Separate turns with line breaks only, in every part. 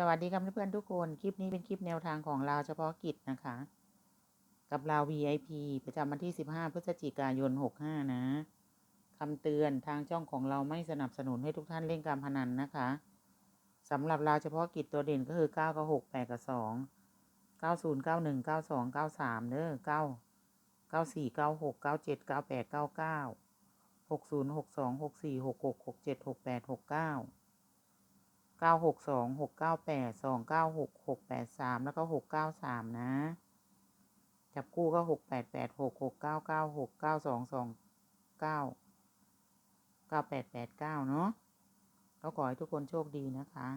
สวัสดีครับเพื่อนๆทุกคน คลิปนี้เป็นคลิปแนวทางของเราวเฉพาะกิจนะคะ กับเราว VIP ประจำวันที่ 15 พฤศจิกายน 65 นะคำเตือนทางช่องของเราไม่สนับสนุนให้ทุกท่านเล่นการพนันนะคะสำหรับเราวเฉพาะกิจตัวเด่นก็คือ 9 กับ 6 8 กับ 2 90 91 92 93เด้อ9 94 96 97 98 99 60 62 64 66 67 68 69 เก้าหกสองหกเก้าแปดสองเก้าหกหกแปดสามแล้วก็หกเก้าสามนะ จับคู่ก็หกแปดแปดหกหกเก้าเก้าหกเก้าสองสองเก้าเก้าแปดแปดเก้าเนาะก็ขอให้ทุกคนโชคดีนะคะ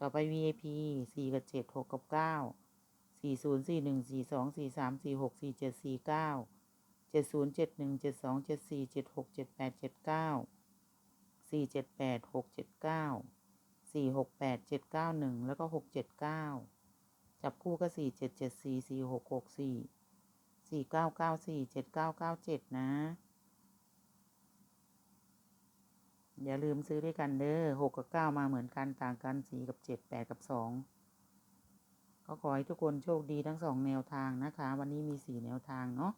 ต่อไป VIP สี่กับเจ็ดหกกับเก้าสี่ศูนย์สี่หนึ่งสี่สองสี่สามสี่หกสี่เจ็ดสี่เก้าเจ็ดศูนย์เจ็ดหนึ่งเจ็ดสองเจ็ดสี่เจ็ดหกเจ็ดแปดเจ็ดเก้าสี่เจ็ดแปดหกเจ็ดเก้า สี่หกแปดเจ็ดเก้าหนึ่งแล้วก็หกเจ็ดเก้าจับคู่ก็สี่เจ็ดเจ็ดสี่สี่หกหกสี่สี่เก้าเก้าสี่เจ็ดเก้าเก้าเจ็ดนะ อย่าลืมซื้อด้วยกันเด้อหกกับเก้ามาเหมือนกันต่างกันสี่กับเจ็ดแปดกับสองก็ขอให้ทุกคนโชคดีทั้งสองแนวทางนะคะ วันนี้มีสี่แนวทางเนาะ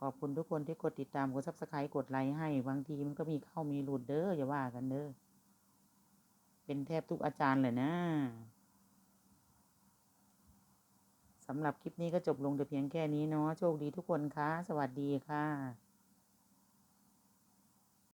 ขอบคุณทุกคนที่กดติดตามกดซับสไครต์กดไลค์ให้บางทีมันก็มีเข้ามีหลุดเด้ออย่าว่ากันเด้อ เป็นแทบทุกอาจารย์เลยนะสำหรับคลิปนี้ก็จบลงแต่เพียงแค่นี้เนาะโชคดีทุกคนคะสวัสดีค่ะ